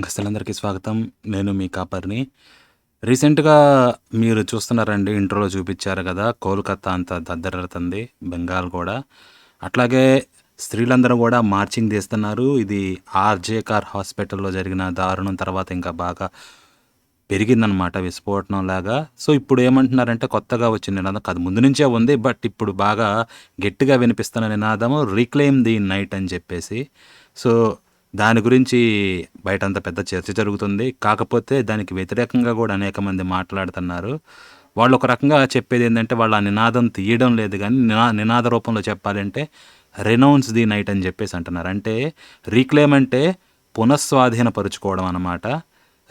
సంఘస్థులందరికీ స్వాగతం. నేను మీ కాపర్‌ని. రీసెంట్‌గా మీరు చూస్తున్నారండి ఇంట్రోలో చూపించారు కదా కోల్‌కత్తా అంత దద్దరతుంది బెంగాల్ కూడా అట్లాగే స్త్రీలందరూ కూడా మార్చింగ్ తీస్తున్నారు. ఇది ఆర్‌జే కార్ హాస్పిటల్‌లో జరిగిన దారుణం తర్వాత ఇంకా బాగా పెరిగిందనమాట విస్ఫోటనంలాగా. సో, ఇప్పుడు ఏమంటున్నారంటే కొత్తగా వచ్చిన నినాదం కాదు ముందు నుంచే ఉంది. బట్ ఇప్పుడు బాగా గట్టిగా వినిపిస్తున్న నినాదము రీక్లెయిమ్ ది నైట్ అని చెప్పేసి. సో, దాని గురించి బయటంత పెద్ద చర్చ జరుగుతుంది. కాకపోతే దానికి వ్యతిరేకంగా కూడా అనేక మంది మాట్లాడుతున్నారు. వాళ్ళు ఒక రకంగా చెప్పేదేందంటే వాళ్ళు ఆ నినాదం తీయడం లేదు కానీ నినా నినాద రూపంలో చెప్పాలంటే రెనౌన్స్ ది నైట్ అని చెప్పేసి అంటున్నారు. అంటే రీక్లెయిమ్ అంటే పునఃస్వాధీనపరుచుకోవడం అనమాట.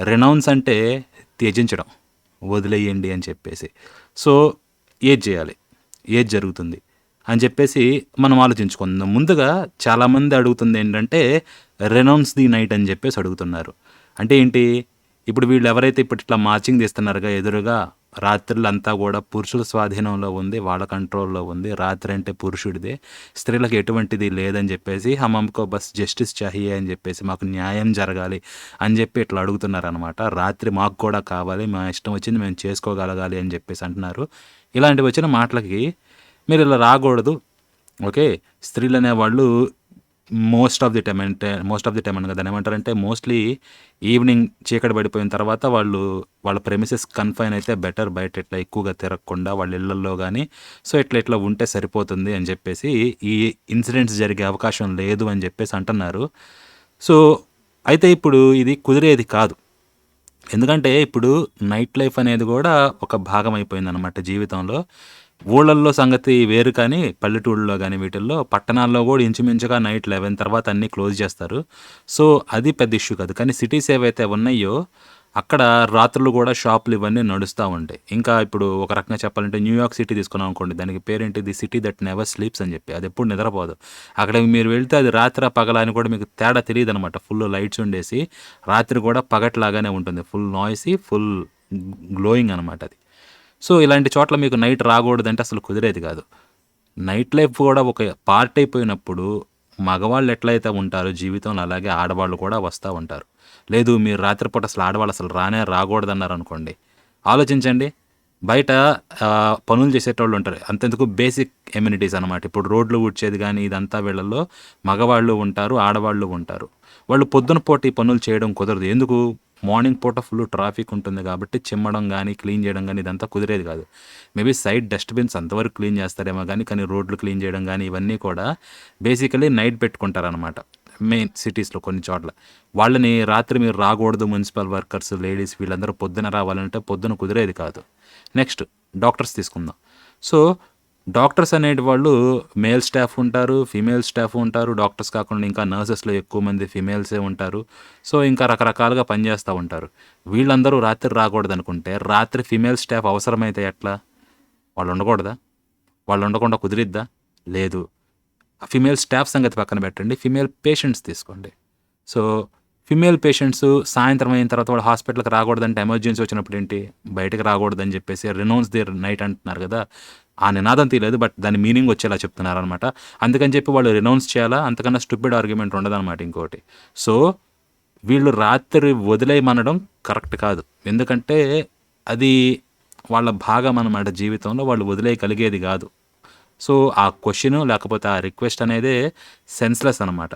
రెనౌన్స్ అంటే త్యజించడం. వదిలేయండి అని చెప్పేసి. సో, ఏది చేయాలి ఏది జరుగుతుంది? అని చెప్పేసి మనం ఆలోచించుకుందాం. ముందుగా చాలామంది అడుగుతుంది ఏంటంటే రెనౌన్స్ ది నైట్ అని చెప్పేసి అడుగుతున్నారు. అంటే ఏంటి? ఇప్పుడు వీళ్ళు ఎవరైతే ఇప్పుడు ఇట్లా మార్చింగ్ తీస్తున్నారుగా ఎదురుగా రాత్రులంతా కూడా పురుషుల స్వాధీనంలో ఉంది. వాళ్ళ కంట్రోల్‌లో ఉంది. రాత్రి అంటే పురుషుడిదే. స్త్రీలకు ఎటువంటిది లేదని చెప్పేసి హమంకో బస్ జస్టిస్ చాహియే అని చెప్పేసి మాకు న్యాయం జరగాలి అని చెప్పి ఇట్లా అడుగుతున్నారనమాట. రాత్రి మాకు కూడా కావాలి. మా ఇష్టం వచ్చింది మేము చేసుకోగలగాలి అని చెప్పేసి అంటున్నారు. ఇలాంటి వచ్చిన మాటలకి మీరు ఇలా రాకూడదు ఓకే. స్త్రీలు అనేవాళ్ళు మోస్ట్ ఆఫ్ ది టైం అంటే మోస్ట్ ఆఫ్ ది టైమ్ అని దాన్ని ఏమంటారంటే మోస్ట్‌లీ ఈవినింగ్ చీకటి పడిపోయిన తర్వాత వాళ్ళు వాళ్ళ ప్రెమిసెస్ కన్‌ఫైన్ అయితే బెటర్. బయట ఇట్లా ఎక్కువగా తిరగకుండా వాళ్ళ ఇళ్ళలో కానీ సో, ఇట్లా ఇట్లా ఉంటే సరిపోతుంది అని చెప్పేసి ఈ ఇన్సిడెంట్స్ జరిగే అవకాశం లేదు అని చెప్పేసి అంటున్నారు. సో, అయితే ఇప్పుడు ఇది కుదిరేది కాదు. ఎందుకంటే ఇప్పుడు నైట్ లైఫ్ అనేది కూడా ఒక భాగం అయిపోయింది అనమాట జీవితంలో. ఊళ్ళల్లో సంగతి వేరు కానీ పల్లెటూళ్ళలో కానీ వీటిల్లో పట్టణాల్లో కూడా ఇంచుమించుగా నైట్ 11 తర్వాత అన్నీ క్లోజ్ చేస్తారు సో, అది పెద్ద ఇష్యూ కాదు. కానీ సిటీస్ ఏవైతే ఉన్నాయో అక్కడ రాత్రులు కూడా షాపులు ఇవన్నీ నడుస్తూ ఉంటాయి. ఇంకా ఇప్పుడు ఒక రకంగా చెప్పాలంటే న్యూయార్క్ సిటీ తీసుకున్నాం అనుకోండి. దానికి పేరేంటి the city that never sleeps అని చెప్పి అది ఎప్పుడు నిద్రపోదు. అక్కడికి మీరు వెళ్తే అది రాత్రి పగలా అని కూడా మీకు తేడా తెలియదు అనమాట ఫుల్ లైట్స్ ఉండేసి రాత్రి కూడా పగట్లాగానే ఉంటుంది. ఫుల్ నాయిసీ ఫుల్ గ్లోయింగ్ అనమాట అది. సో, ఇలాంటి చోట్ల మీకు నైట్ రాకూడదంటే అసలు కుదిరేది కాదు నైట్ లైఫ్ కూడా ఒక పార్ట్ అయిపోయినప్పుడు మగవాళ్ళు ఎట్లయితే ఉంటారో జీవితంలో అలాగే ఆడవాళ్ళు కూడా వస్తూ ఉంటారు. లేదు మీరు రాత్రిపూట అసలు ఆడవాళ్ళు అసలు రానే రాకూడదన్నారనుకోండి ఆలోచించండి. బయట పనులు చేసేటోళ్ళు ఉంటారు. అంతెందుకు బేసిక్ ఎమ్యూనిటీస్ అనమాట. ఇప్పుడు రోడ్లు ఊడ్చేది కానీ ఇదంతా వీళ్ళల్లో మగవాళ్ళు ఉంటారు. ఆడవాళ్ళు ఉంటారు. వాళ్ళు పొద్దున పూట ఈ పనులు చేయడం కుదరదు. ఎందుకు? మార్నింగ్ పూట ఫుల్ ట్రాఫిక్ ఉంటుంది కాబట్టి చిమ్మడం కానీ క్లీన్ చేయడం కానీ ఇదంతా కుదిరేది కాదు మేబీ సైడ్ డస్ట్‌బిన్స్ అంతవరకు క్లీన్ చేస్తారేమో కానీ కానీ రోడ్లు క్లీన్ చేయడం కానీ ఇవన్నీ కూడా బేసికల్లీ నైట్ పెట్టుకుంటారనమాట. మెయిన్ సిటీస్‌లో కొన్ని చోట్ల. వాళ్ళని రాత్రి మీరు రాగూడదు మున్సిపల్ వర్కర్స్, లేడీస్ వీళ్ళందరూ పొద్దున రావాలంటే పొద్దున కుదిరేది కాదు. నెక్స్ట్ డాక్టర్స్ తీసుకుందాం. సో, డాక్టర్స్ అనేటివాళ్ళు మేల్ స్టాఫ్ ఉంటారు. ఫీమేల్ స్టాఫ్ ఉంటారు. డాక్టర్స్ కాకుండా ఇంకా నర్సెస్‌లో ఎక్కువ మంది ఫీమేల్సే ఉంటారు. సో, ఇంకా రకరకాలుగా పనిచేస్తూ ఉంటారు. వీళ్ళందరూ రాత్రి రాకూడదనుకుంటే రాత్రి ఫీమేల్ స్టాఫ్ అవసరమైతే ఎట్లా? వాళ్ళు ఉండకూడదా? వాళ్ళు ఉండకుండా కుదిరిద్దా? లేదు. ఫీమేల్ స్టాఫ్ సంగతి పక్కన పెట్టండి. ఫీమేల్ పేషెంట్స్ తీసుకోండి. సో, ఫీమేల్ పేషెంట్స్ సాయంత్రం అయిన తర్వాత వాళ్ళు హాస్పిటల్‌కి రాకూడదంటే ఎమర్జెన్సీ వచ్చినప్పుడు ఏంటి? బయటకి రాకూడదని చెప్పేసి రెనౌన్స్ ది నైట్ అంటున్నారు కదా ఆ నినాదం తీయలేదు. బట్ దాని మీనింగ్ వచ్చేలా చెప్తున్నారనమాట. అందుకని చెప్పి వాళ్ళు రెనౌన్స్ చేయాలా? అంతకన్నా స్టూపిడ్ ఆర్గ్యుమెంట్ ఉండదనమాట ఇంకోటి. సో, వీళ్ళు రాత్రి వదిలేయమనడం కరెక్ట్ కాదు. ఎందుకంటే అది వాళ్ళ భాగం అనమాట జీవితంలో. వాళ్ళు వదిలేయగలిగేది కాదు సో, ఆ క్వశ్చను లేకపోతే ఆ రిక్వెస్ట్ అనేది సెన్స్‌లెస్ అనమాట.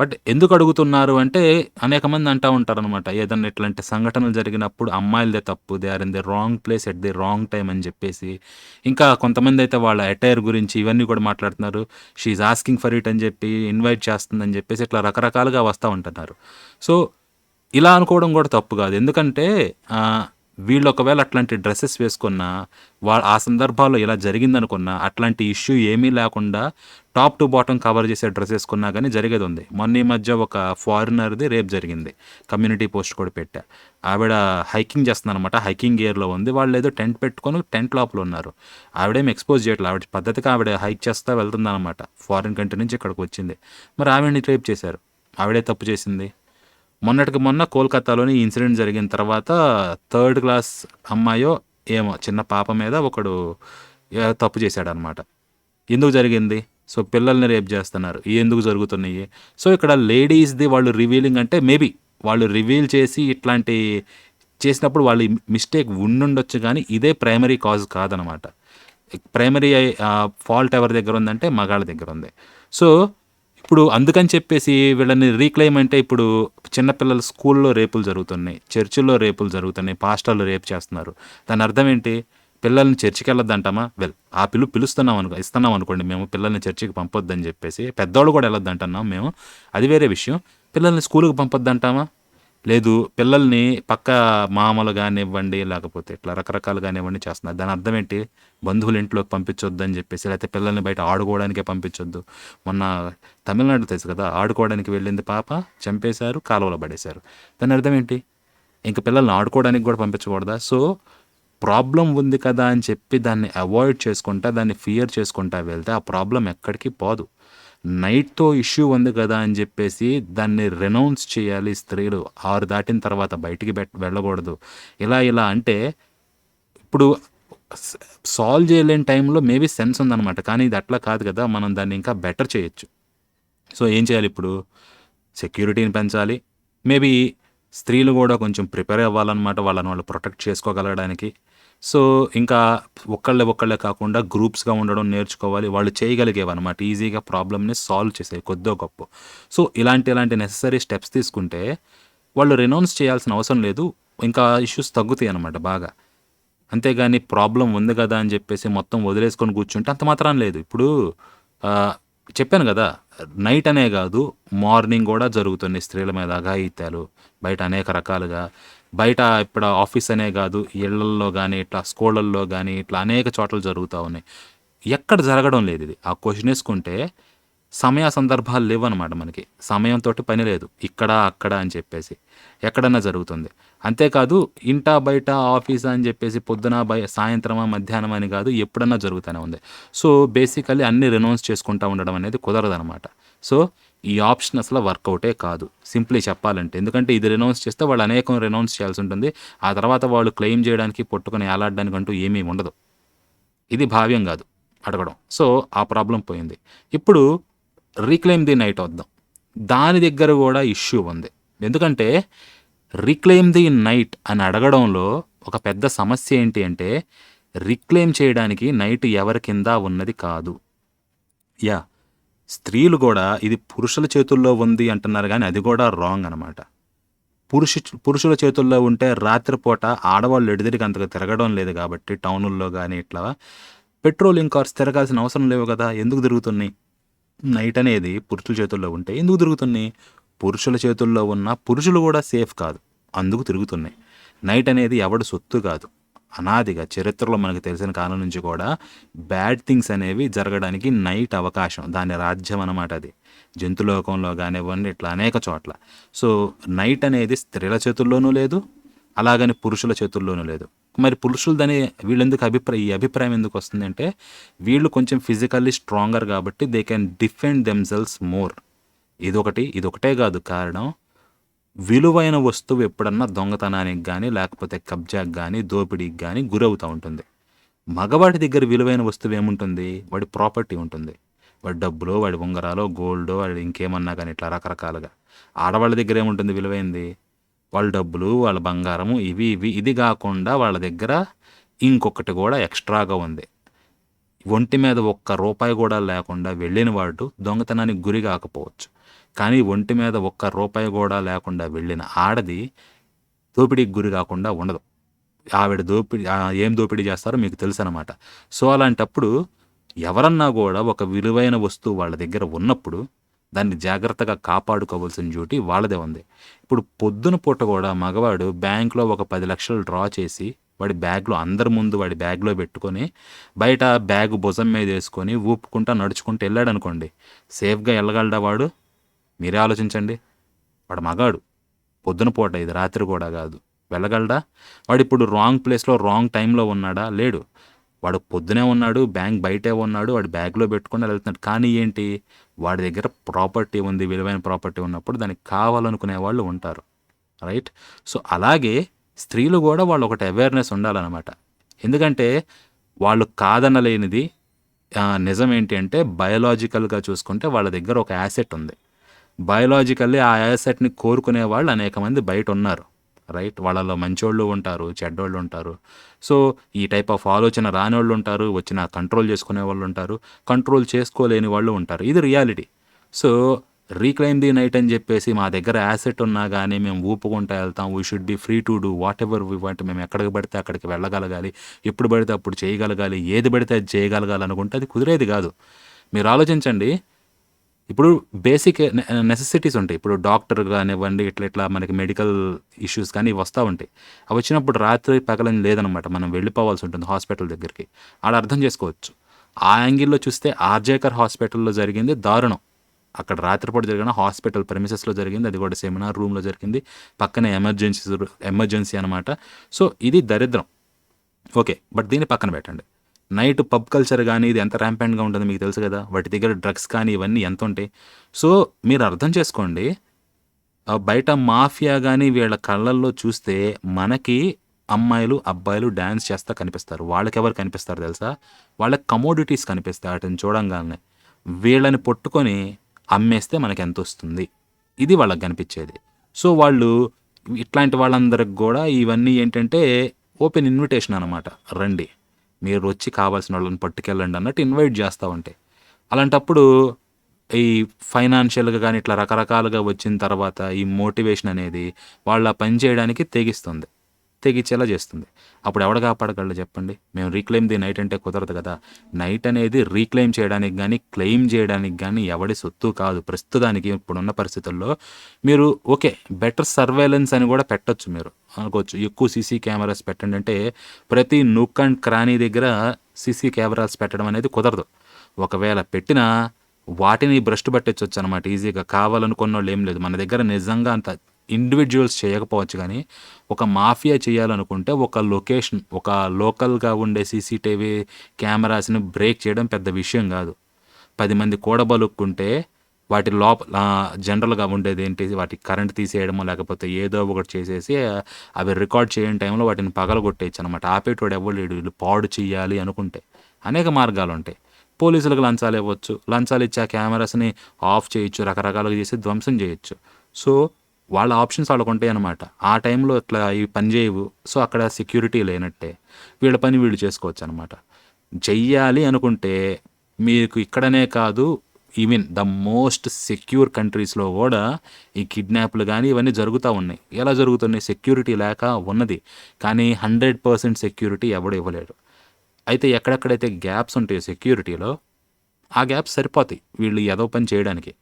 బట్ ఎందుకు అడుగుతున్నారు అంటే అనేక మంది అంటా ఉంటారనమాట. ఏదన్నా ఇట్లాంటి సంఘటనలు జరిగినప్పుడు అమ్మాయిలదే తప్పు. They are in the wrong place at the wrong time అని చెప్పేసి ఇంకా కొంతమంది అయితే వాళ్ళ అటైర్ గురించి ఇవన్నీ కూడా మాట్లాడుతున్నారు. షీఈ్ ఆస్కింగ్ ఫర్ ఇట్ అని చెప్పి ఇన్వైట్ చేస్తుందని చెప్పేసి ఇట్లా రకరకాలుగా వస్తూ ఉంటున్నారు. సో, ఇలా అనుకోవడం కూడా తప్పు కాదు ఎందుకంటే వీళ్ళు ఒకవేళ అట్లాంటి డ్రెస్సెస్ వేసుకున్నా వా ఆ సందర్భాల్లో ఇలా జరిగిందనుకున్నా అట్లాంటి ఇష్యూ ఏమీ లేకుండా టాప్ టు బాటమ్ కవర్ చేసే డ్రెస్ కానీ జరిగేది ఉంది మొన్న ఈ మధ్య ఒక ఫారినర్‌ది రేప్ జరిగింది. కమ్యూనిటీ పోస్ట్ కూడా పెట్టా. ఆవిడ హైకింగ్ చేస్తుందనమాట. హైకింగ్ గేర్‌లో ఉంది. వాళ్ళు ఏదో టెంట్ పెట్టుకొని టెంట్ లోపల ఉన్నారు. ఆవిడేం ఎక్స్‌పోజ్ చేయట్లేదు ఆవిడ పద్ధతిగా ఆవిడ హైక్ చేస్తా వెళ్తుందనమాట. ఫారిన్ కంట్రీ నుంచి ఇక్కడికి వచ్చింది మరి ఆవిడని రేప్ చేశారు. ఆవిడే తప్పు చేసింది. మొన్నటికి మొన్న కోల్కతాలోని ఇన్సిడెంట్ జరిగిన తర్వాత థర్డ్ క్లాస్ అమ్మాయో ఏమో చిన్న పాప మీద ఒకడు తప్పు చేశాడనమాట. ఎందుకు జరిగింది? సో, పిల్లల్ని రేప్ చేస్తున్నారు ఎందుకు జరుగుతున్నాయి సో, ఇక్కడ లేడీస్‌ది వాళ్ళు రివీలింగ్ అంటే మేబీ వాళ్ళు రివీల్ చేసి ఇట్లాంటి చేసినప్పుడు వాళ్ళ మిస్టేక్ ఉండుండొచ్చు కానీ ఇదే ప్రైమరీ కాజ్ కాదనమాట ప్రైమరీ ఫాల్ట్ ఎవరి దగ్గర ఉందంటే మగాళ్ళ దగ్గర ఉంది సో ఇప్పుడు అందుకని చెప్పేసి వీళ్ళని రీక్లెయిమ్ అంటే ఇప్పుడు చిన్నపిల్లల స్కూల్లో రేపులు జరుగుతున్నాయి చర్చిల్లో రేపులు జరుగుతున్నాయి పాస్టర్లు రేపు చేస్తున్నారు. దాని అర్థం ఏంటి? పిల్లల్ని చర్చికి వెళ్ళొద్దంటామా? వెల్ ఆ పిల్లు పిలుస్తున్నాం అనుకో ఇస్తున్నాం అనుకోండి మేము పిల్లల్ని చర్చికి పంపొద్దని చెప్పేసి పెద్దవాళ్ళు కూడా వెళ్ళొద్దంటున్నాం మేము. అది వేరే విషయం. పిల్లల్ని స్కూల్కి పంపొద్దంటామా? లేదు పిల్లల్ని పక్క మామలు కానివ్వండి లేకపోతే ఇట్లా రకరకాలు కానివ్వండి చేస్తున్నారు. దాని అర్థం ఏంటి? బంధువులు ఇంట్లోకి పంపించొద్దు అని చెప్పేసి లేకపోతే పిల్లల్ని బయట ఆడుకోవడానికే పంపించొద్దు. మొన్న తమిళనాడు తెలుసు కదా ఆడుకోవడానికి వెళ్ళింది పాప చంపేశారు కాలువలో పడేశారు. దాని అర్థం ఏంటి? ఇంక పిల్లల్ని ఆడుకోవడానికి కూడా పంపించకూడదా? సో ప్రాబ్లం ఉంది కదా అని చెప్పి దాన్ని అవాయిడ్ చేసుకుంటా దాన్ని ఫియర్ చేసుకుంటా వెళ్తే ఆ ప్రాబ్లం ఎక్కడికి పోదు. నైట్తో ఇష్యూ ఉంది కదా అని చెప్పేసి దాన్ని రెనౌన్స్ చేయాలి స్త్రీలు. ఆరు దాటిన తర్వాత బయటికి పెట్ వెళ్ళకూడదు. ఇలా ఇలా అంటే ఇప్పుడు సాల్వ్ చేయలేని టైంలో మేబీ సెన్స్ ఉందన్నమాట. కానీ ఇది అట్లా కాదు కదా. మనం దాన్ని ఇంకా బెటర్ చేయొచ్చు. సో ఏం చేయాలి ఇప్పుడు? సెక్యూరిటీని పెంచాలి. మేబీ స్త్రీలు కూడా కొంచెం ప్రిపేర్ అవ్వాలన్నమాట. వాళ్ళని వాళ్ళు ప్రొటెక్ట్ చేసుకోగలగడానికి. సో ఇంకా ఒక్కళ్ళే ఒక్కళ్ళే కాకుండా గ్రూప్స్గా ఉండడం నేర్చుకోవాలి. వాళ్ళు చేయగలిగేవి అనమాట ఈజీగా ప్రాబ్లమ్ని సాల్వ్ చేసేవి కొద్దో గొప్ప. సో ఇలాంటి ఇలాంటి నెససరీ స్టెప్స్ తీసుకుంటే వాళ్ళు రెనౌన్స్ చేయాల్సిన అవసరం లేదు. ఇంకా ఇష్యూస్ తగ్గుతాయి అనమాట బాగా. అంతేగాని ప్రాబ్లం ఉంది కదా అని చెప్పేసి మొత్తం వదిలేసుకొని కూర్చుంటే అంత మాత్రం లేదు. ఇప్పుడు చెప్పాను కదా నైట్ అనే కాదు మార్నింగ్ కూడా జరుగుతుంది స్త్రీల మీద అఘాయిత్యాలు బయట అనేక రకాలుగా. బయట ఇప్పుడు ఆఫీస్ అనే కాదు ఇళ్ళల్లో కానీ ఇట్లా స్కూళ్ళల్లో కానీ ఇట్లా అనేక చోట్ల జరుగుతూ ఉన్నాయి. ఎక్కడ జరగడం లేదు ఇది. ఆ క్వశ్చన్ వేసుకుంటే సమయ సందర్భాలు లేవు అనమాట మనకి సమయంతో పని లేదు. ఇక్కడ అక్కడ అని చెప్పేసి. ఎక్కడన్నా జరుగుతుంది. అంతేకాదు ఇంటా బయట ఆఫీస్ అని చెప్పేసి పొద్దున బయ సాయంత్రమా మధ్యాహ్నం అని కాదు ఎప్పుడన్నా జరుగుతూనే ఉంది. సో బేసికలీ అన్ని రెనౌన్స్ చేసుకుంటూ ఉండడం అనేది కుదరదనమాట సో ఈ ఆప్షన్ అసలు వర్కౌటే కాదు. సింప్లీ చెప్పాలంటే. ఎందుకంటే ఇది రెనౌన్స్ చేస్తే వాళ్ళు అనేకం రెనౌన్స్ చేయాల్సి ఉంటుంది. ఆ తర్వాత వాళ్ళు క్లెయిమ్ చేయడానికి పట్టుకొని ఏలాడడానికి అంటూ ఏమీ ఉండదు. ఇది భావ్యం కాదు. అడగడం. సో ఆ ప్రాబ్లం పోయింది. ఇప్పుడు రీక్లెయిమ్ ది నైట్ వద్దాం. దాని దగ్గర కూడా ఇష్యూ ఉంది. ఎందుకంటే రీక్లెయిమ్ ది నైట్ అని అడగడంలో ఒక పెద్ద సమస్య ఏంటి అంటే రీక్లెయిమ్ చేయడానికి నైట్ ఎవరి కింద ఉన్నది కాదు. యా స్త్రీలు కూడా ఇది పురుషుల చేతుల్లో ఉంది అంటున్నారు కానీ అది కూడా రాంగ్ అనమాట పురుషు పురుషుల చేతుల్లో ఉంటే రాత్రిపూట ఆడవాళ్ళు ఎడిదిరికి అంతగా తిరగడం లేదు కాబట్టి టౌనుల్లో కానీ ఇట్లా పెట్రోలింగ్ కార్స్ తిరగాల్సిన అవసరం లేవు కదా ఎందుకు తిరుగుతున్నాయి? నైట్ అనేది పురుషుల చేతుల్లో ఉంటే ఎందుకు తిరుగుతున్నాయి? పురుషుల చేతుల్లో ఉన్న పురుషులు కూడా సేఫ్ కాదు అందుకు తిరుగుతున్నాయి. నైట్ అనేది ఎవడు సొత్తు కాదు. అనాదిగా చరిత్రలో మనకు తెలిసిన కాలం నుంచి కూడా బ్యాడ్ థింగ్స్ అనేవి జరగడానికి నైట్ అవకాశం దాని రాజ్యం అన్నమాట అది. జంతులోకంలో కానివ్వండి ఇట్లా అనేక చోట్ల. సో నైట్ అనేది స్త్రీల చేతుల్లోనూ లేదు అలాగని పురుషుల చేతుల్లోనూ లేదు. మరి పురుషులదని వీళ్ళెందుకు అభిప్రాయం ఈ అభిప్రాయం ఎందుకు వస్తుంది అంటే వీళ్ళు కొంచెం ఫిజికల్లీ స్ట్రాంగర్ కాబట్టి they can defend themselves more. ఇదొకటి ఇదొకటే కాదు కారణం. విలువైన వస్తువు ఎప్పుడన్నా దొంగతనానికి కానీ లేకపోతే కబ్జాకి కానీ దోపిడీకి కానీ గురవుతూ ఉంటుంది. మగవాడి దగ్గర విలువైన వస్తువు ఏముంటుంది? వాడి ప్రాపర్టీ ఉంటుంది. వాడి డబ్బులో వాడి ఉంగరాలో గోల్డో వాడి ఇంకేమన్నా కానీ ఇట్లా రకరకాలుగా. ఆడవాళ్ళ దగ్గర ఏముంటుంది విలువైంది? వాళ్ళ డబ్బులు వాళ్ళ బంగారము ఇవి ఇవి. ఇది కాకుండా వాళ్ళ దగ్గర ఇంకొకటి కూడా ఎక్స్ట్రాగా ఉంది. ఒంటి మీద ఒక్క రూపాయి కూడా లేకుండా వెళ్ళిన వాడు దొంగతనానికి గురి కాకపోవచ్చు. కానీ ఒంటి మీద ఒక్క రూపాయి కూడా లేకుండా వెళ్ళిన ఆడది దోపిడీకి గురి కాకుండా ఉండదు. ఆవిడ దోపిడీ ఆ, ఏం దోపిడీ చేస్తారో మీకు తెలుసు అనమాట సో అలాంటప్పుడు ఎవరన్నా కూడా ఒక విలువైన వస్తువు వాళ్ళ దగ్గర ఉన్నప్పుడు దాన్ని జాగ్రత్తగా కాపాడుకోవాల్సిన డ్యూటీ వాళ్ళదే ఉంది. ఇప్పుడు పొద్దున పూట కూడా మగవాడు బ్యాంక్లో ఒక పది లక్షలు డ్రా చేసి వాడి బ్యాగ్లో అందరి ముందు వాడి బ్యాగ్లో పెట్టుకొని బయట బ్యాగ్ భుజం మీద వేసుకొని ఊపుకుంటా నడుచుకుంటూ వెళ్ళాడు అనుకోండి సేఫ్గా వెళ్ళగలడా వాడు? మీరే ఆలోచించండి. వాడు మగాడు. పొద్దున పూట ఇది రాత్రి కూడా కాదు. వెళ్ళగలడా? వాడు ఇప్పుడు రాంగ్ ప్లేస్లో రాంగ్ టైంలో ఉన్నాడా? లేడు. వాడు పొద్దునే ఉన్నాడు బ్యాంక్ బయటే ఉన్నాడు వాడు బ్యాగ్లో పెట్టుకుని వెళ్తున్నాడు. కానీ ఏంటి? వాడి దగ్గర ప్రాపర్టీ ఉంది విలువైన ప్రాపర్టీ ఉన్నప్పుడు దానికి కావాలనుకునే వాళ్ళు ఉంటారు. రైట్ సో అలాగే స్త్రీలు కూడా వాళ్ళు ఒకటి అవేర్నెస్ ఉండాలన్నమాట. ఎందుకంటే వాళ్ళు కాదనలేనిది నిజం ఏంటి అంటే బయలాజికల్గా చూసుకుంటే వాళ్ళ దగ్గర ఒక యాసెట్ ఉంది. బయలాజికల్లీ ఆ యాసెట్ని కోరుకునే వాళ్ళు అనేక మంది బయట ఉన్నారు రైట్? వాళ్ళలో మంచోళ్ళు ఉంటారు చెడ్డోళ్ళు ఉంటారు. సో ఈ టైప్ ఆఫ్ ఆలోచన రాని వాళ్ళు ఉంటారు వచ్చిన కంట్రోల్ చేసుకునే వాళ్ళు ఉంటారు కంట్రోల్ చేసుకోలేని వాళ్ళు ఉంటారు. ఇది reality. So reclaim the night అని చెప్పేసి మా దగ్గర యాసెట్ ఉన్నా కానీ మేము ఊపుకుంటా వెళ్తాం we should be free to do whatever we want మేము ఎక్కడికి పడితే అక్కడికి వెళ్ళగలగాలి ఎప్పుడు పడితే అప్పుడు చేయగలగాలి ఏది పడితే అది చేయగలగాలి అనుకుంటే అది కుదిరేది కాదు. మీరు ఆలోచించండి ఇప్పుడు బేసిక్ నెసెసిటీస్ ఉంటాయి. ఇప్పుడు డాక్టర్ కానివ్వండి ఇట్లా ఇట్లా మనకి మెడికల్ ఇష్యూస్ కానీ వస్తూ ఉంటాయి. అవి వచ్చినప్పుడు రాత్రి పగలని లేదనమాట. మనం వెళ్ళిపోవాల్సి ఉంటుంది హాస్పిటల్ దగ్గరికి. ఆడ అర్థం చేసుకోవచ్చు. ఆ యాంగిల్లో చూస్తే ఆర్జేకర్ హాస్పిటల్లో జరిగింది దారుణం. అక్కడ రాత్రిపూట జరిగిన హాస్పిటల్ ప్రెమిసెస్లో జరిగింది. అది కూడా సెమినార్ రూమ్లో జరిగింది. పక్కనే ఎమర్జెన్సీ ఎమర్జెన్సీ అనమాట సో ఇది దరిద్రం. ఓకే బట్ దీన్ని పక్కన పెట్టండి. నైట్ పబ్ కల్చర్ కానీ ఇది ఎంత ర్యాంపెంట్గా ఉంటుంది మీకు తెలుసు కదా. వాటి దగ్గర డ్రగ్స్ కానీ ఇవన్నీ ఎంత ఉంటాయి సో మీరు అర్థం చేసుకోండి. బయట మాఫియా కానీ వీళ్ళ కళ్ళల్లో చూస్తే మనకి అమ్మాయిలు అబ్బాయిలు డ్యాన్స్ చేస్తా కనిపిస్తారు. వాళ్ళకి ఎవరు కనిపిస్తారు తెలుసా? వాళ్ళకి కమోడిటీస్ కనిపిస్తాయి వాటిని చూడంగానే. వీళ్ళని పట్టుకొని అమ్మేస్తే మనకి ఎంత వస్తుంది ఇది వాళ్ళకి కనిపించేది. సో వాళ్ళు ఇట్లాంటి వాళ్ళందరికి కూడా ఇవన్నీ ఏంటంటే ఓపెన్ ఇన్విటేషన్ అనమాట రండి. మీరు వచ్చి కావాల్సిన వాళ్ళని పట్టుకెళ్ళండి అన్నట్టు ఇన్వైట్ చేస్తూ ఉంటాయి అలాంటప్పుడు ఈ ఫైనాన్షియల్గా కానీ ఇట్లా రకరకాలుగా వచ్చిన తర్వాత ఈ మోటివేషన్ అనేది వాళ్ళ పని చేయడానికి తెగిస్తుంది. తెగించేలా చేస్తుంది. అప్పుడు ఎవడ కాపాడగలడు చెప్పండి? మేము రీక్లెయిమ్ ది నైట్ అంటే కుదరదు కదా. నైట్ అనేది రీక్లెయిమ్ చేయడానికి కానీ క్లెయిమ్ చేయడానికి కానీ ఎవడి సొత్తు కాదు. ప్రస్తుతానికి ఇప్పుడున్న పరిస్థితుల్లో మీరు ఓకే బెటర్ సర్వేలెన్స్ అని కూడా పెట్టొచ్చు మీరు. అనుకోవచ్చు. ఎక్కువ సీసీ కెమెరాస్ పెట్టండి అంటే ప్రతి నూక్ అండ్ క్రానీ దగ్గర సీసీ కెమెరాస్ పెట్టడం అనేది కుదరదు. ఒకవేళ పెట్టినా వాటిని భ్రష్టు పట్టచ్చు అనమాట ఈజీగా కావాలనుకున్న వాళ్ళు ఏం లేదు. మన దగ్గర నిజంగా అంత ఇండివిజువల్స్ చేయకపోవచ్చు కానీ ఒక మాఫియా చేయాలనుకుంటే ఒక లొకేషన్ ఒక లోకల్గా ఉండే సీసీటీవీ కెమెరాస్ని బ్రేక్ చేయడం పెద్ద విషయం కాదు. పది మంది కూడబలుక్కుంటే వాటి లోపల జనరల్గా ఉండేది ఏంటి? వాటి కరెంట్ తీసేయడమో లేకపోతే ఏదో ఒకటి చేసేసి అవి రికార్డ్ చేయని టైంలో వాటిని పగలగొట్టేయచ్చు అనమాట ఆపేటోడు ఎవరు లేడు. వీళ్ళు పాడు చేయాలి అనుకుంటే. అనేక మార్గాలు ఉంటాయి. పోలీసులకు లంచాలు ఇవ్వచ్చు. లంచాలు ఇచ్చి ఆ కెమెరాస్ని ఆఫ్ చేయొచ్చు. రకరకాలుగా చేసి ధ్వంసం చేయొచ్చు. సో వాళ్ళ ఆప్షన్స్ వాళ్ళకు ఉంటాయి అనమాట ఆ టైంలో ఇట్లా ఇవి పని చేయవు. సో అక్కడ సెక్యూరిటీ లేనట్టే వీళ్ళ పని వీళ్ళు చేసుకోవచ్చు అనమాట చెయ్యాలి అనుకుంటే మీకు ఇక్కడనే కాదు ఈవెన్ ద మోస్ట్ సెక్యూర్ కంట్రీస్లో కూడా ఈ కిడ్నాప్లు కానీ ఇవన్నీ జరుగుతూ ఉన్నాయి. ఎలా జరుగుతున్నాయి? సెక్యూరిటీ లేక ఉన్నది. కానీ హండ్రెడ్ పర్సెంట్ సెక్యూరిటీ ఎవడు ఇవ్వలేడు. అయితే ఎక్కడెక్కడైతే గ్యాప్స్ ఉంటాయో సెక్యూరిటీలో ఆ గ్యాప్స్ సరిపోతాయి వీళ్ళు ఏదో పని చేయడానికి.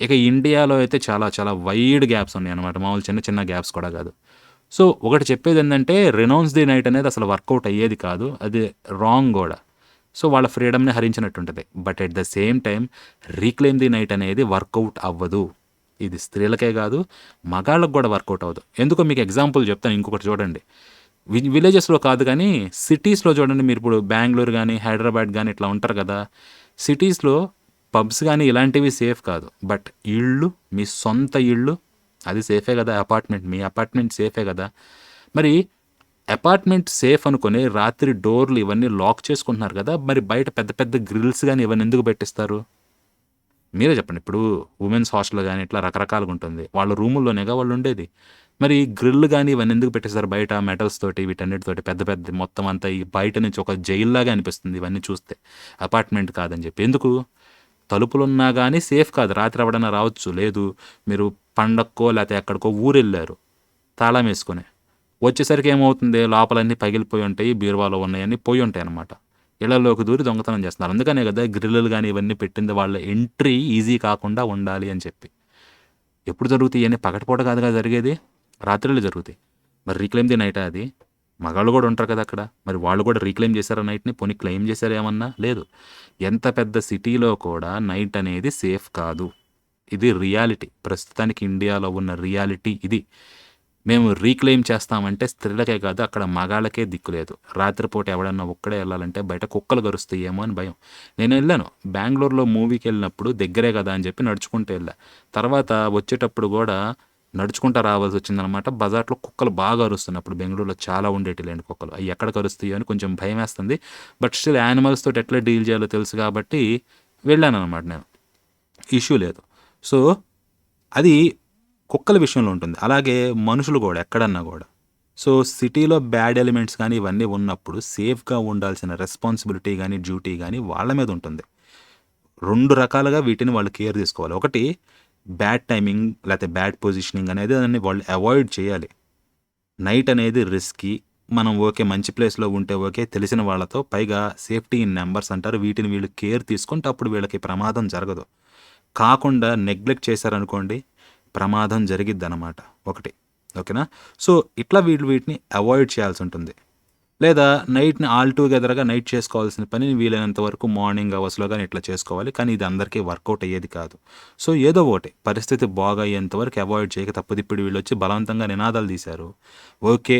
ఇక ఇండియాలో అయితే చాలా చాలా వైడ్ గ్యాప్స్ ఉన్నాయి అనమాట మామూలు చిన్న చిన్న గ్యాప్స్ కూడా కాదు. సో ఒకటి చెప్పేది ఏంటంటే రినౌన్స్ ది నైట్ అనేది అసలు వర్కౌట్ అయ్యేది కాదు. అది రాంగ్ కూడా. సో వాళ్ళ ఫ్రీడమ్ని హరించినట్టు ఉంటుంది but at the same time reclaim the night అనేది వర్కౌట్ అవ్వదు. ఇది స్త్రీలకే కాదు మగాళ్ళకు కూడా వర్కౌట్ అవ్వదు. ఎందుకో మీకు ఎగ్జాంపుల్ చెప్తాను ఇంకొకటి చూడండి. వి- విలేజెస్లో కాదు కానీ సిటీస్లో చూడండి మీరు ఇప్పుడు బెంగళూరు కానీ హైదరాబాద్ కానీ ఇట్లా ఉంటారు కదా. సిటీస్లో పబ్స్ కానీ ఇలాంటివి సేఫ్ కాదు. బట్ ఇళ్ళు మీ సొంత ఇళ్ళు అది సేఫే కదా అపార్ట్మెంట్ మీ అపార్ట్మెంట్ సేఫే కదా. మరి అపార్ట్మెంట్ సేఫ్ అనుకొని రాత్రి డోర్లు ఇవన్నీ లాక్ చేసుకుంటున్నారు కదా మరి బయట పెద్ద పెద్ద గ్రిల్స్ కానీ ఇవన్నీ ఎందుకు పెట్టిస్తారు? మీరే చెప్పండి. ఇప్పుడు ఉమెన్స్ హాస్టల్ కానీ ఇట్లా రకరకాలుగా ఉంటుంది. వాళ్ళ రూముల్లోనేగా వాళ్ళు ఉండేది. మరి గ్రిల్ కానీ ఇవన్నీ ఎందుకు పెట్టేస్తారు బయట మెటల్స్ తోటి వీటన్నిటితోటి పెద్ద పెద్ద మొత్తం అంతా ఈ బయట నుంచి ఒక జైల్లాగా అనిపిస్తుంది ఇవన్నీ చూస్తే. అపార్ట్మెంట్ కాదని చెప్పి. ఎందుకు? తలుపులున్నా కానీ సేఫ్ కాదు. రాత్రి ఎవడన్నా రావచ్చు. లేదు మీరు పండక్కో లేకపోతే ఎక్కడికో ఊరెళ్ళారు. తాళం వేసుకొని. వచ్చేసరికి ఏమవుతుంది? లోపలన్నీ పగిలిపోయి ఉంటాయి బీరువాలో ఉన్నాయన్నీ పోయి ఉంటాయి అన్నమాట. ఇళ్ళలోకి దూరి దొంగతనం చేస్తున్నారు. అందుకనే కదా గ్రిల్లులు కానీ ఇవన్నీ పెట్టింది వాళ్ళ ఎంట్రీ ఈజీ కాకుండా ఉండాలి అని చెప్పి. ఎప్పుడు జరుగుతాయి ఇవన్నీ పగటిపూట కాదుగా జరిగేది? రాత్రులు జరుగుతాయి. మరి రీక్లెయిమ్ ది నైట్ అది? మగాళ్ళు కూడా ఉంటారు కదా అక్కడ. మరి వాళ్ళు కూడా రీక్లెయిమ్ చేశారా నైట్ని పోనీ క్లెయిమ్ చేశారు ఏమన్నా? లేదు. ఎంత పెద్ద సిటీలో కూడా నైట్ అనేది సేఫ్ కాదు. ఇది రియాలిటీ ప్రస్తుతానికి ఇండియాలో ఉన్న రియాలిటీ ఇది. మేము రీక్లెయిమ్ చేస్తామంటే స్త్రీలకే కాదు అక్కడ మగాళ్ళకే దిక్కు లేదు. రాత్రిపూట ఎవడన్నా ఒక్కడే వెళ్ళాలంటే బయట కుక్కలు గరుస్తాయేమో అని భయం. నేను వెళ్ళాను. బెంగళూరులో మూవీకి వెళ్ళినప్పుడు దగ్గరే కదా అని చెప్పి నడుచుకుంటూ వెళ్ళా. తర్వాత వచ్చేటప్పుడు కూడా నడుచుకుంటా రావాల్సి వచ్చిందనమాట బజార్లో కుక్కలు బాగా అరుస్తున్నాయి. అప్పుడు బెంగళూరులో చాలా ఉండేటి లేండి కుక్కలు. అవి ఎక్కడ కరుస్తాయో అని కొంచెం భయం వేస్తుంది బట్ స్టిల్ యానిమల్స్ తోటి ఎట్లా డీల్ చేయాలో తెలుసు కాబట్టి వెళ్ళాను అనమాట నేను. ఇష్యూ లేదు. సో అది కుక్కల విషయంలో ఉంటుంది. అలాగే మనుషులు కూడా ఎక్కడన్నా కూడా. సో సిటీలో బ్యాడ్ ఎలిమెంట్స్ కానీ ఇవన్నీ ఉన్నప్పుడు సేఫ్గా ఉండాల్సిన రెస్పాన్సిబిలిటీ కానీ డ్యూటీ కానీ వాళ్ళ మీద ఉంటుంది. రెండు రకాలుగా వీటిని వాళ్ళు కేర్ తీసుకోవాలి. ఒకటి బ్యాడ్ టైమింగ్ లేకపోతే బ్యాడ్ పొజిషనింగ్ అనేది దాన్ని వాళ్ళు అవాయిడ్ చేయాలి. నైట్ అనేది రిస్కీ మనం ఓకే మంచి ప్లేస్లో ఉంటే ఓకే తెలిసిన వాళ్ళతో పైగా సేఫ్టీ ఇన్ నెంబర్స్ అంటారు. వీటిని వీళ్ళు కేర్ తీసుకుంటే అప్పుడు వీళ్ళకి ప్రమాదం జరగదు. కాకుండా నెగ్లెక్ట్ చేశారనుకోండి ప్రమాదం జరిగిద్ది అనమాట ఒకటి. ఓకేనా? సో ఇట్లా వీళ్ళు వీటిని అవాయిడ్ చేయాల్సి ఉంటుంది. లేదా నైట్ని ఆల్ టుగెదర్గా నైట్ చేసుకోవాల్సిన పని వీలైనంత వరకు మార్నింగ్ అవర్స్లో కానీ ఇట్లా చేసుకోవాలి. కానీ ఇది అందరికీ వర్కౌట్ అయ్యేది కాదు. సో ఏదో ఒకటి పరిస్థితి బాగయ్యేంత వరకు అవాయిడ్ చేయక తప్పదు ఇప్పుడు వీళ్ళు వచ్చి బలవంతంగా నినాదాలు తీశారు. ఓకే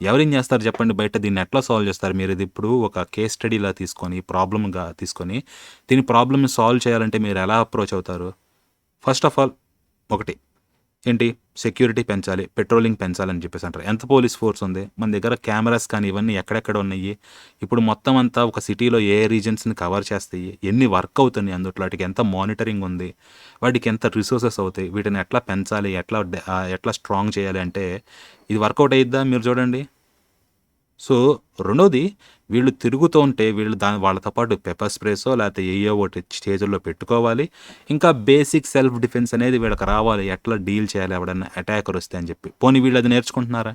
ఎవరేం చేస్తారు చెప్పండి? బయట దీన్ని ఎట్లా సాల్వ్ చేస్తారు? మీరు ఇది ఇప్పుడు ఒక కేస్ స్టడీలా తీసుకొని ప్రాబ్లమ్గా తీసుకొని దీని ప్రాబ్లమ్ని సాల్వ్ చేయాలంటే మీరు ఎలా అప్రోచ్ అవుతారు? ఫస్ట్ ఆఫ్ ఆల్ ఒకటి ఏంటి? సెక్యూరిటీ పెంచాలి పెట్రోలింగ్ పెంచాలని చెప్పేసి అంటారు. ఎంత పోలీస్ ఫోర్స్ ఉంది? మన దగ్గర కెమెరాస్ కానీ ఇవన్నీ ఎక్కడెక్కడ ఉన్నాయి? ఇప్పుడు మొత్తం అంతా ఒక సిటీలో ఏ రీజన్స్ని కవర్ చేస్తాయి? ఎన్ని వర్క్ అవుతున్నాయి అందులో వాటికి ఎంత మానిటరింగ్ ఉంది? వాటికి ఎంత రిసోర్సెస్ అవుతాయి? వీటిని ఎట్లా పెంచాలి? ఎట్లా ఎట్లా స్ట్రాంగ్ చేయాలి? అంటే ఇది వర్కౌట్ అయ్యిద్దా మీరు చూడండి. సో రెండోది వీళ్ళు తిరుగుతూ ఉంటే వీళ్ళు దాని వాళ్ళతో పాటు పెప్పర్ స్ప్రేసో లేకపోతే ఏయో ఒకటి స్టేజ్లో పెట్టుకోవాలి. ఇంకా బేసిక్ సెల్ఫ్ డిఫెన్స్ అనేది వీళ్ళకి రావాలి. ఎట్లా డీల్ చేయాలి? ఎవడన్నా అటాకర్ వస్తే అని చెప్పి. పోనీ వీళ్ళు అది నేర్చుకుంటున్నారా?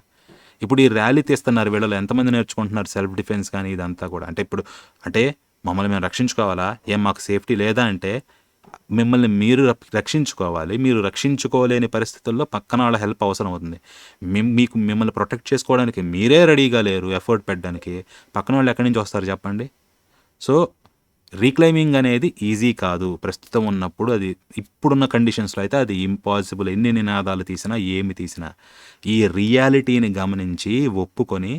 ఇప్పుడు ఈ ర్యాలీ తీస్తున్నారు వీళ్ళలో ఎంతమంది నేర్చుకుంటున్నారు సెల్ఫ్ డిఫెన్స్ కానీ ఇదంతా కూడా? అంటే ఇప్పుడు అంటే మమ్మల్ని మేము రక్షించుకోవాలా? ఏం మాకు సేఫ్టీ లేదా అంటే మిమ్మల్ని మీరు రక్షించుకోవాలి. మీరు రక్షించుకోలేని పరిస్థితుల్లో పక్కన వాళ్ళ హెల్ప్ అవసరం అవుతుంది మీకు మిమ్మల్ని ప్రొటెక్ట్ చేసుకోవడానికి మీరే రెడీగా లేరు ఎఫర్ట్ పెట్టడానికి. పక్కన వాళ్ళు ఎక్కడి నుంచి వస్తారు చెప్పండి? సో రీక్లైమింగ్ అనేది ఈజీ కాదు. ప్రస్తుతం ఉన్నప్పుడు అది ఇప్పుడున్న కండిషన్స్లో అయితే అది ఇంపాసిబుల్. ఎన్ని నినాదాలు తీసినా ఏమి తీసినా. ఈ రియాలిటీని గమనించి ఒప్పుకొని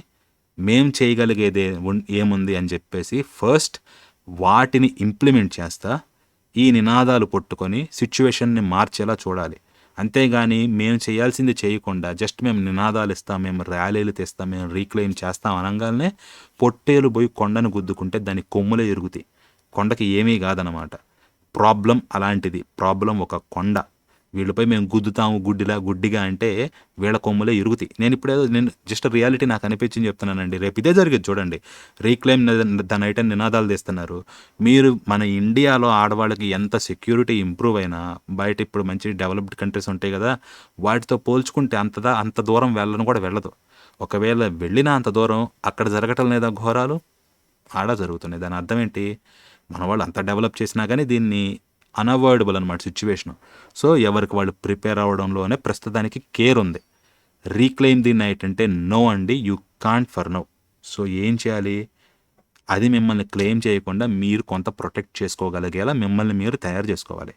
మేం చేయగలిగేది ఏముంది అని చెప్పేసి ఫస్ట్ వాటిని ఇంప్లిమెంట్ చేస్తా. ఈ నినాదాలు పట్టుకొని సిచ్యువేషన్ని మార్చేలా చూడాలి. అంతేగాని మేము చేయాల్సింది చేయకుండా జస్ట్ మేము నినాదాలు ఇస్తాం మేము ర్యాలీలు తెస్తాం మేము రీక్లెయిమ్ చేస్తాం అనగానే పొట్టేలు పోయి కొండను గుద్దుకుంటే దాని కొమ్ములే ఎరుగుతాయి కొండకి ఏమీ కాదనమాట ప్రాబ్లం అలాంటిది. ప్రాబ్లం ఒక కొండ. వీళ్ళపై మేము గుద్దుతాము గుడ్డిలా గుడ్డిగా అంటే వీళ్ళ కొమ్ములే ఇరుగుతాయి. నేను ఇప్పుడేదో నేను జస్ట్ రియాలిటీ నాకు అనిపించింది చెప్తున్నానండి. రేపు ఇదే జరిగేది చూడండి. రీక్లైమ్ దాని ఐటమ్ నినాదాలు తీస్తున్నారు. మీరు మన ఇండియాలో ఆడవాళ్ళకి ఎంత సెక్యూరిటీ ఇంప్రూవ్ అయినా బయట ఇప్పుడు మంచి డెవలప్డ్ కంట్రీస్ ఉంటాయి కదా వాటితో పోల్చుకుంటే అంతదా అంత దూరం వెళ్ళను కూడా వెళ్ళదు. ఒకవేళ వెళ్ళినా అంత దూరం అక్కడ జరగటం లేదా ఘోరాలు? ఆడ జరుగుతున్నాయి. దాని అర్థం ఏంటి? మన వాళ్ళు అంత డెవలప్ చేసినా కానీ దీన్ని అన్అవాయిడబుల్ అనమాట సిచ్యువేషను సో ఎవరికి వాళ్ళు ప్రిపేర్ అవ్వడంలోనే ప్రస్తుతానికి కేర్ ఉంది. రీక్లెయిమ్ ది నైట్ అంటే నో అండి. You can't for no. So ఏం చేయాలి? అది మిమ్మల్ని క్లెయిమ్ చేయకుండా మీరు కొంత ప్రొటెక్ట్ చేసుకోగలిగేలా మిమ్మల్ని మీరు తయారు చేసుకోవాలి.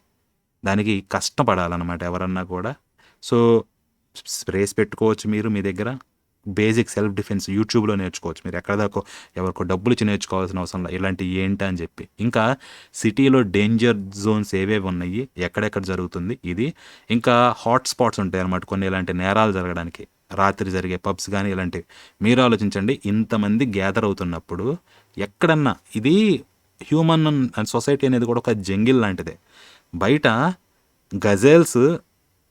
దానికి కష్టపడాలన్నమాట ఎవరన్నా కూడా. సో స్ప్రేస్ పెట్టుకోవచ్చు మీరు మీ దగ్గర. బేసిక్ సెల్ఫ్ డిఫెన్స్ యూట్యూబ్లో నేర్చుకోవచ్చు. మీరు ఎక్కడ దాకా ఎవరికో డబ్బులు ఇచ్చి నేర్చుకోవాల్సిన అవసరం లేదు ఇలాంటివి ఏంటి అని చెప్పి. ఇంకా సిటీలో డేంజర్ జోన్స్ ఏవేవి ఉన్నాయి? ఎక్కడెక్కడ జరుగుతుంది? ఇది ఇంకా హాట్ స్పాట్స్ ఉంటాయి అన్నమాట కొన్ని ఇలాంటి నేరాలు జరగడానికి. రాత్రి జరిగే పబ్స్ కానీ ఇలాంటివి. మీరు ఆలోచించండి. ఇంతమంది గ్యాదర్ అవుతున్నప్పుడు ఎక్కడన్నా ఇది హ్యూమన్ సొసైటీ అనేది కూడా ఒక జంగిల్ లాంటిదే. బయట గజల్స్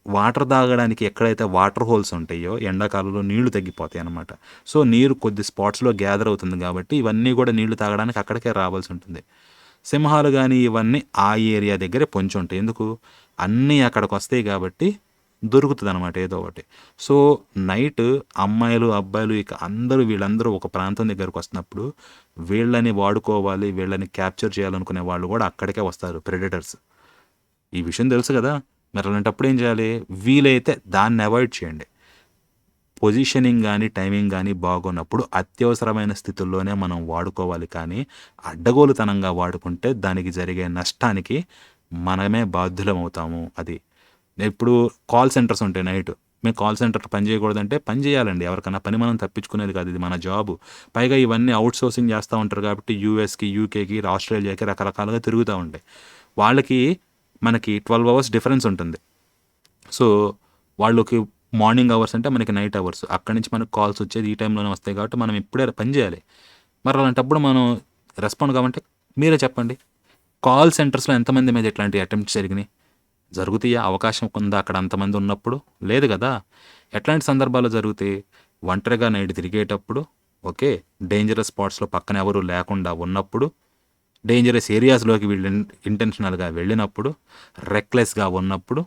వాటర్ తాగడానికి ఎక్కడైతే వాటర్ హోల్స్ ఉంటాయో ఎండాకాలంలో నీళ్ళు తగ్గిపోతాయి అన్నమాట. సో నీరు కొద్ది స్పాట్స్లో గ్యాదర్ అవుతుంది కాబట్టి ఇవన్నీ కూడా నీళ్ళు తాగడానికి అక్కడికే రావాల్సి ఉంటుంది. సింహాలు కానీ ఇవన్నీ ఆ ఏరియా దగ్గరే పొంచి ఉంటాయి. ఎందుకు? అన్నీ అక్కడికి వస్తాయి కాబట్టి దొరుకుతుంది అనమాట ఏదో ఒకటి. సో నైట్ అమ్మాయిలు అబ్బాయిలు ఇక అందరూ వీళ్ళందరూ ఒక ప్రాంతం దగ్గరకు వస్తున్నప్పుడు వీళ్ళని వాడుకోవాలి వీళ్ళని క్యాప్చర్ చేయాలనుకునే వాళ్ళు కూడా అక్కడికే వస్తారు ప్రెడిటర్స్. ఈ విషయం తెలుసు కదా? మరి అలాంటప్పుడు ఏం చేయాలి? వీలైతే దాన్ని అవాయిడ్ చేయండి. పొజిషనింగ్ కానీ టైమింగ్ కానీ బాగున్నప్పుడు అత్యవసరమైన స్థితుల్లోనే మనం వాడుకోవాలి కానీ అడ్డగోలుతనంగా వాడుకుంటే దానికి జరిగే నష్టానికి మనమే బాధ్యులం అవుతాము అది. ఇప్పుడు కాల్ సెంటర్స్ ఉంటాయి నైట్. మేము కాల్ సెంటర్ పని చేయకూడదంటే పని చేయాలండి. ఎవరికైనా పని మనం తప్పించుకునేది కాదు ఇది మన జాబు. పైగా ఇవన్నీ అవుట్ సోర్సింగ్ చేస్తూ ఉంటారు కాబట్టి యూఎస్కి యూకేకి ఆస్ట్రేలియాకి రకరకాలుగా తిరుగుతూ ఉంటాయి. వాళ్ళకి మనకి ట్వెల్వ్ అవర్స్ డిఫరెన్స్ ఉంటుంది. సో వాళ్ళకి మార్నింగ్ అవర్స్ అంటే మనకి నైట్ అవర్స్ అక్కడి నుంచి మనకు కాల్స్ వచ్చేది ఈ టైంలోనే వస్తాయి కాబట్టి మనం ఇప్పుడే పని చేయాలి. మరి అలాంటప్పుడు మనం రెస్పాండ్ కావంటే మీరే చెప్పండి. కాల్ సెంటర్స్లో ఎంతమంది మీద ఇట్లాంటి అటెంప్ట్స్ జరిగినాయి? జరుగుతాయా? అవకాశం ఉందా? అక్కడ అంతమంది ఉన్నప్పుడు? లేదు కదా? ఎట్లాంటి సందర్భాలు జరుగుతాయి ఒంటరిగా నైట్ తిరిగేటప్పుడు ఓకే డేంజరస్ స్పాట్స్లో పక్కన ఎవరు లేకుండా ఉన్నప్పుడు డేంజరస్ ఏరియాస్లోకి వీళ్ళు ఇంటెన్షనల్గా వెళ్ళినప్పుడు రెక్లెస్గా ఉన్నప్పుడు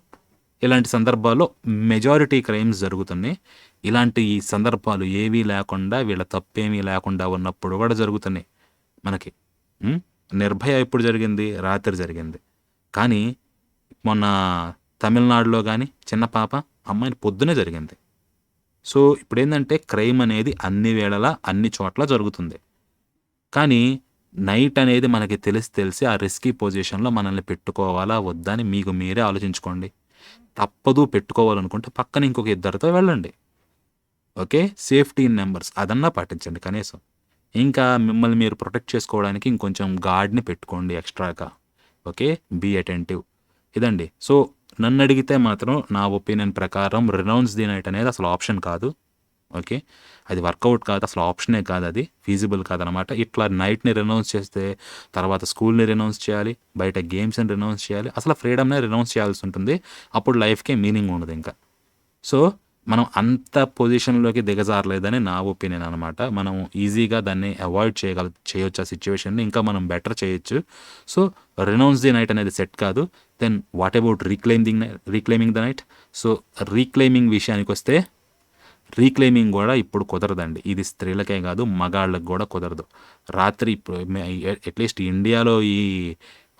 ఇలాంటి సందర్భాల్లో మెజారిటీ క్రైమ్స్ జరుగుతున్నాయి. ఇలాంటి ఈ సందర్భాలు ఏవీ లేకుండా వీళ్ళ తప్పేమీ లేకుండా ఉన్నప్పుడు కూడా జరుగుతున్నాయి మనకి. నిర్భయ ఎప్పుడు జరిగింది రాత్రి జరిగింది. కానీ మొన్న తమిళనాడులో కానీ చిన్న పాప అమ్మాయిని పొద్దునే జరిగింది. సో ఇప్పుడు ఏంటంటే క్రైమ్ అనేది అన్ని వేళలా అన్ని చోట్ల జరుగుతుంది. కానీ నైట్ అనేది మనకి తెలిసి తెలిసి ఆ రిస్కీ పొజిషన్లో మనల్ని పెట్టుకోవాలా వద్దా అని మీకు మీరే ఆలోచించుకోండి. తప్పదు పెట్టుకోవాలనుకుంటే పక్కన ఇంకొక ఇద్దరితో వెళ్ళండి. ఓకే? సేఫ్టీ ఇన్ నెంబర్స్ అదన్నా పాటించండి కనీసం. ఇంకా మిమ్మల్ని మీరు ప్రొటెక్ట్ చేసుకోవడానికి ఇంకొంచెం గార్డ్ని పెట్టుకోండి ఎక్స్ట్రాగా. ఓకే? Be attentive. ఇదండి. సో నన్ను అడిగితే మాత్రం నా ఒపీనియన్ ప్రకారం రినౌన్స్ ది నైట్ అనేది అసలు ఆప్షన్ కాదు. ఓకే? అది వర్కౌట్ కాదు అసలు ఆప్షనే కాదు అది ఫీజిబుల్ కాదనమాట ఇట్లా నైట్ని రినౌన్స్ చేస్తే తర్వాత స్కూల్ని రినౌన్స్ చేయాలి బయట గేమ్స్ని రినౌన్స్ చేయాలి అసలు ఫ్రీడమ్నే రినౌన్స్ చేయాల్సి ఉంటుంది. అప్పుడు లైఫ్కే మీనింగ్ ఉండదు ఇంకా. సో మనం అంత పొజిషన్లోకి దిగజారలేదని నా ఒపీనియన్ అనమాట మనం ఈజీగా దాన్ని అవాయిడ్ చేయగల చేయొచ్చు ఆ సిచ్యువేషన్ని ఇంకా మనం బెటర్ చేయొచ్చు. సో రినౌన్స్ ది నైట్ అనేది సెట్ కాదు. Then what about reclaiming reclaiming the night so reclaiming విషయానికి వస్తే రీక్లెయిమింగ్ కూడా ఇప్పుడు కుదరదండి. ఇది స్త్రీలకే కాదు మగాళ్ళకి కూడా కుదరదు. రాత్రి ఇప్పుడు అట్లీస్ట్ ఇండియాలో ఈ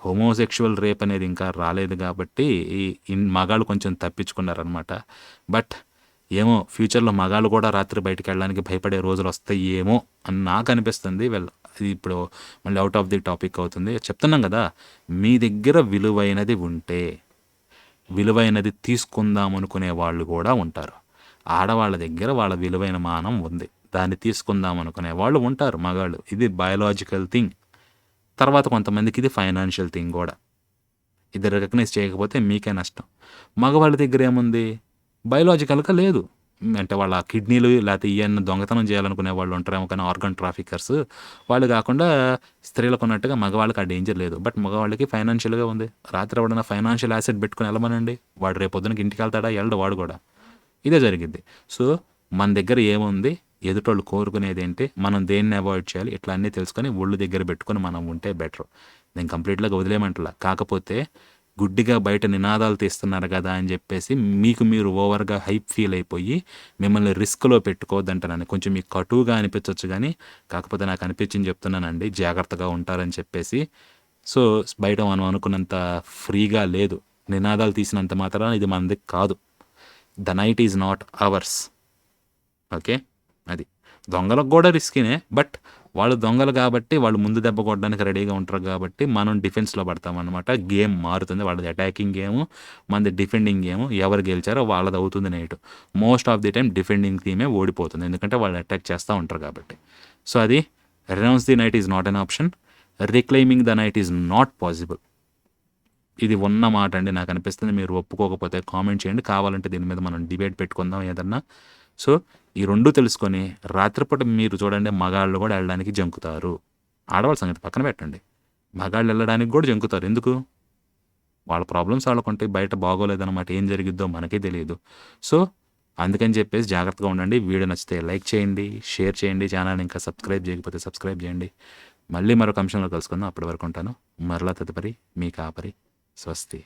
హోమోసెక్షువల్ రేప్ అనేది ఇంకా రాలేదు కాబట్టి ఈ మగాళ్ళు కొంచెం తప్పించుకున్నారనమాట బట్ ఏమో ఫ్యూచర్లో మగాళ్ళు కూడా రాత్రి బయటకు వెళ్ళడానికి భయపడే రోజులు వస్తాయి ఏమో అని నాకు అనిపిస్తుంది. వెల్ అది ఇప్పుడు మళ్ళీ అవుట్ ఆఫ్ ది టాపిక్ అవుతుంది. చెప్తున్నాం కదా మీ దగ్గర విలువైనది ఉంటే విలువైనది తీసుకుందాం అనుకునే వాళ్ళు కూడా ఉంటారు. ఆడవాళ్ళ దగ్గర వాళ్ళ విలువైన మానం ఉంది. దాన్ని తీసుకుందాం అనుకునే వాళ్ళు ఉంటారు మగాళ్ళు. ఇది బయలాజికల్ థింగ్ తర్వాత కొంతమందికి ఇది ఫైనాన్షియల్ థింగ్ కూడా. ఇది రికగ్నైజ్ చేయకపోతే మీకే నష్టం. మగవాళ్ళ దగ్గర ఏముంది? బయలాజికల్గా లేదు. అంటే వాళ్ళ కిడ్నీలు లేకపోతే ఇవన్నీ దొంగతనం చేయాలనుకునే వాళ్ళు ఉంటారేమో కానీ ఆర్గన్ ట్రాఫికర్స్ వాళ్ళు కాకుండా స్త్రీలకు ఉన్నట్టుగా మగవాళ్ళకి ఆ డేంజర్ లేదు. బట్ మగవాళ్ళకి ఫైనాన్షియల్గా ఉంది. రాత్రి ఎవడన్నా ఫైనాన్షియల్ యాసెట్ పెట్టుకుని వెళ్ళమనండి. వాడు రేపు పొద్దునకి ఇంటికి వెళ్తాడా? వెళ్ళడు వాడు కూడా. ఇదే జరిగింది. సో మన దగ్గర ఏముంది? ఎదుటోళ్ళు కోరుకునేది ఏంటి? మనం దేన్ని అవాయిడ్ చేయాలి? ఇట్లా అన్నీ తెలుసుకొని ఒళ్ళు దగ్గర పెట్టుకొని మనం ఉంటే బెటర్ నేను కంప్లీట్గా వదిలేమంటలా కాకపోతే గుడ్డిగా బయట నినాదాలు తీస్తున్నారు కదా అని చెప్పేసి మీకు మీరు ఓవర్గా హైప్ ఫీల్ అయిపోయి మిమ్మల్ని రిస్క్లో పెట్టుకోవద్దంటానని. కొంచెం మీకు కటువుగా అనిపించవచ్చు కానీ కాకపోతే నాకు అనిపించింది చెప్తున్నానండి. జాగ్రత్తగా ఉంటారని చెప్పేసి. సో బయట మనం అనుకున్నంత ఫ్రీగా లేదు. నినాదాలు తీసినంత మాత్రాన ఇది మనది కాదు. The night is not ours. Okay? అది. దొంగలకు కూడా రిస్కీనే బట్ వాళ్ళు దొంగలు కాబట్టి వాళ్ళు ముందు దెబ్బ కొట్టడానికి రెడీగా ఉంటారు కాబట్టి మనం డిఫెన్స్లో పడతాం అనమాట గేమ్ మారుతుంది వాళ్ళది అటాకింగ్ గేమ్ మనది డిఫెండింగ్ గేమ్ ఎవరు గెలిచారో వాళ్ళది అవుతుంది knight. Most of the time defending టీమే ఓడిపోతుంది ఎందుకంటే వాళ్ళు అటాక్ చేస్తూ ఉంటారు కాబట్టి. సో అది renounce the night is not an option. Reclaiming the night is not possible. ఇది ఉన్న మాట అండి నాకు అనిపిస్తుంది. మీరు ఒప్పుకోకపోతే కామెంట్ చేయండి. కావాలంటే దీని మీద మనం డిబేట్ పెట్టుకుందాం ఏదన్నా. సో ఈ రెండు తెలుసుకొని రాత్రిపూట మీరు చూడండి మగాళ్ళు కూడా వెళ్ళడానికి జంకుతారు. ఆడవాళ్ళ సంగతి పక్కన పెట్టండి. మగాళ్ళు వెళ్ళడానికి కూడా జంకుతారు. ఎందుకు? వాళ్ళ ప్రాబ్లమ్స్ వాళ్ళకుంటే బయట బాగోలేదన్నమాట. ఏం జరిగిద్దో మనకే తెలియదు. సో అందుకని చెప్పేసి జాగ్రత్తగా ఉండండి. వీడియో నచ్చితే లైక్ చేయండి షేర్ చేయండి. ఛానల్ ఇంకా సబ్స్క్రైబ్ చేయకపోతే సబ్స్క్రైబ్ చేయండి. మళ్ళీ మరొక అంశంలో కలుసుకుందాం. అప్పటి వరకు ఉంటాను. మరలా తదుపరి మీ కాపరి ಸ್ವಸ್ತಿ